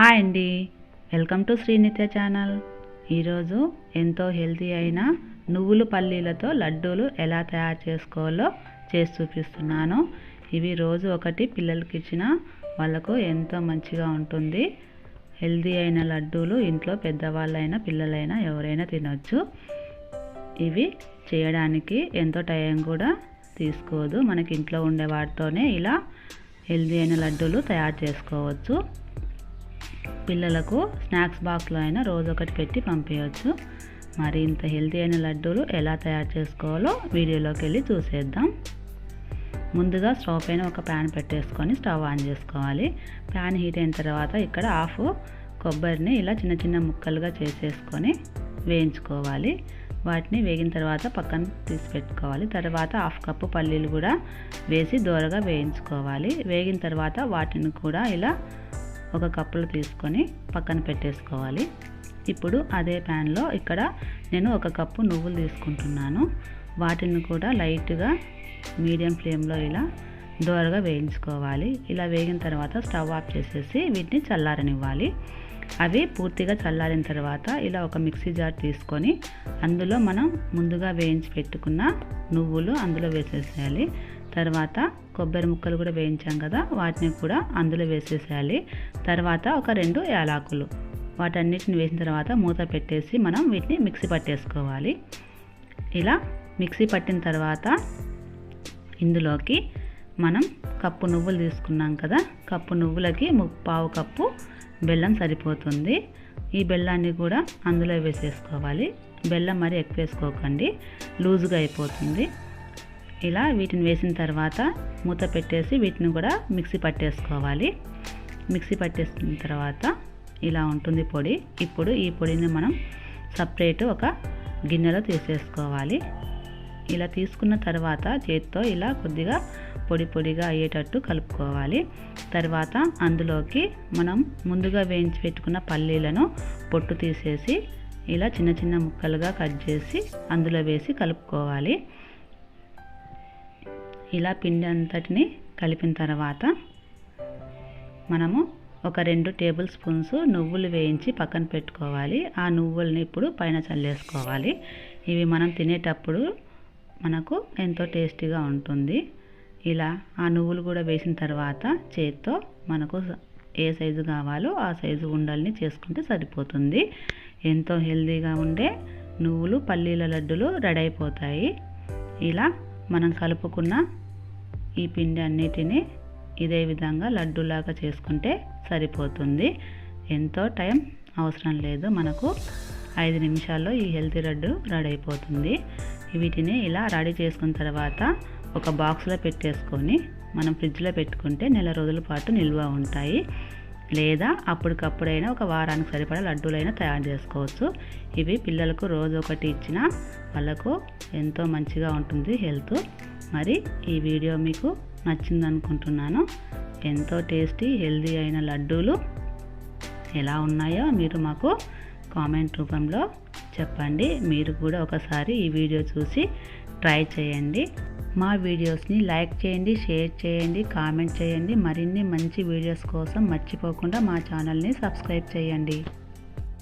Hi అండి. Welcome to Srinitya channel. ఈరోజు ఎంతో హెల్తీ అయిన నువ్వులు పల్లీలతో లడ్డూలు ఎలా తయారు చేసుకోవాలో చేసి చూపిస్తున్నాను. ఇవి రోజు ఒకటి పిల్లలకి ఇచ్చిన వాళ్ళకు ఎంతో మంచిగా ఉంటుంది. హెల్తీ అయిన లడ్డూలు ఇంట్లో పెద్దవాళ్ళైనా పిల్లలైనా ఎవరైనా తినొచ్చు. ఇవి చేయడానికి ఎంతో టైం కూడా తీసుకోదు. మనకి ఇంట్లో ఉండే వాటితోనే ఇలా హెల్తీ అయిన లడ్డూలు తయారు చేసుకోవచ్చు. పిల్లలకు స్నాక్స్ బాక్స్లో అయినా రోజు ఒకటి పెట్టి పంపించవచ్చు మరి ఇంత హెల్తీ అయిన లడ్డూలు ఎలా తయారు చేసుకోవాలో వీడియోలోకి వెళ్ళి చూసేద్దాం. ముందుగా స్టవ్ పైన ఒక ప్యాన్ పెట్టేసుకొని స్టవ్ ఆన్ చేసుకోవాలి. ప్యాన్ హీట్ అయిన తర్వాత ఇక్కడ హాఫ్ కొబ్బరిని ఇలా చిన్న చిన్న ముక్కలుగా చేసేసుకొని వేయించుకోవాలి. వాటిని వేగిన తర్వాత పక్కన తీసి పెట్టుకోవాలి. తర్వాత హాఫ్ కప్పు పల్లీలు కూడా వేసి దూరగా వేయించుకోవాలి. వేగిన తర్వాత వాటిని కూడా ఇలా ఒక కప్పులో తీసుకొని పక్కన పెట్టేసుకోవాలి. ఇప్పుడు అదే ప్యాన్లో ఇక్కడ నేను ఒక కప్పు నువ్వులు తీసుకుంటున్నాను. వాటిని కూడా లైట్గా మీడియం ఫ్లేమ్లో ఇలా దోరగా వేయించుకోవాలి. ఇలా వేగిన తర్వాత స్టవ్ ఆఫ్ చేసేసి వీటిని చల్లారనివ్వాలి. అవి పూర్తిగా చల్లారిన తర్వాత ఇలా ఒక మిక్సీ జార్ తీసుకొని అందులో మనం ముందుగా వేయించి పెట్టుకున్న నువ్వులు అందులో వేసేసేయాలి. తర్వాత కొబ్బరి ముక్కలు కూడా వేయించాం కదా వాటిని కూడా అందులో వేసేసేయాలి. తర్వాత ఒక రెండు యాలాకులు. వాటన్నిటిని వేసిన తర్వాత మూత పెట్టేసి మనం వీటిని మిక్సీ పట్టేసుకోవాలి. ఇలా మిక్సీ పట్టిన తర్వాత ఇందులోకి మనం కప్పు నువ్వులు తీసుకున్నాం కదా కప్పు నువ్వులకి పావు కప్పు బెల్లం సరిపోతుంది. ఈ బెల్లాన్ని కూడా అందులో వేసేసుకోవాలి. బెల్లం మరి ఎక్కువ వేసుకోకండి లూజుగా అయిపోతుంది. ఇలా వీటిని వేసిన తర్వాత మూత పెట్టేసి వీటిని కూడా మిక్సీ పట్టేసుకోవాలి. మిక్సీ పట్టేసిన తర్వాత ఇలా ఉంటుంది పొడి. ఇప్పుడు ఈ పొడిని మనం సపరేట్ ఒక గిన్నెలో తీసేసుకోవాలి. ఇలా తీసుకున్న తర్వాత చేతితో ఇలా కొద్దిగా పొడి పొడిగా అయ్యేటట్టు కలుపుకోవాలి. తర్వాత అందులోకి మనం ముందుగా వేయించి పెట్టుకున్న పల్లీలను పొట్టు తీసేసి ఇలా చిన్న చిన్న ముక్కలుగా కట్ చేసి అందులో వేసి కలుపుకోవాలి. ఇలా పిండి అంతటిని కలిపిన తర్వాత మనము ఒక రెండు టేబుల్ స్పూన్స్ నువ్వులు వేయించి పక్కన పెట్టుకోవాలి. ఆ నువ్వుల్ని ఇప్పుడు పైన చల్లేసుకోవాలి. ఇవి మనం తినేటప్పుడు మనకు ఎంతో టేస్టీగా ఉంటుంది. ఇలా ఆ నువ్వులు కూడా వేసిన తర్వాత చేత్తో మనకు ఏ సైజు కావాలో ఆ సైజు ఉండల్ని చేసుకుంటే సరిపోతుంది. ఎంతో హెల్దీగా ఉండే నువ్వులు పల్లీల లడ్డులు రెడీ అయిపోతాయి. ఇలా మనం కలుపుకున్న ఈ పిండి అన్నిటినీ ఇదే విధంగా లడ్డూలాగా చేసుకుంటే సరిపోతుంది. ఎంతో టైం అవసరం లేదు. మనకు ఐదు నిమిషాల్లో ఈ హెల్తీ లడ్డు రెడీ అయిపోతుంది వీటిని ఇలా రెడీ చేసుకున్న తర్వాత ఒక బాక్స్లో పెట్టేసుకొని మనం ఫ్రిడ్జ్లో పెట్టుకుంటే నెల రోజుల పాటు నిల్వ ఉంటాయి. లేదా అప్పటికప్పుడైనా ఒక వారానికి సరిపడా లడ్డూలైనా తయారు చేసుకోవచ్చు. ఇవి పిల్లలకు రోజు ఒకటి ఇచ్చిన వాళ్ళకు ఎంతో మంచిగా ఉంటుంది హెల్త్. మరి ఈ వీడియో మీకు నచ్చింది అనుకుంటున్నాను ఎంతో టేస్టీ హెల్దీ అయిన లడ్డూలు ఎలా ఉన్నాయో మీరు మాకు కామెంట్ రూపంలో చెప్పండి. మీరు కూడా ఒకసారి ఈ వీడియో చూసి ట్రై చేయండి. మా వీడియోస్ని లైక్ చేయండి షేర్ చేయండి కామెంట్ చేయండి. మరిన్ని మంచి వీడియోస్ కోసం మర్చిపోకుండా మా ఛానల్ని సబ్స్క్రైబ్ చేయండి.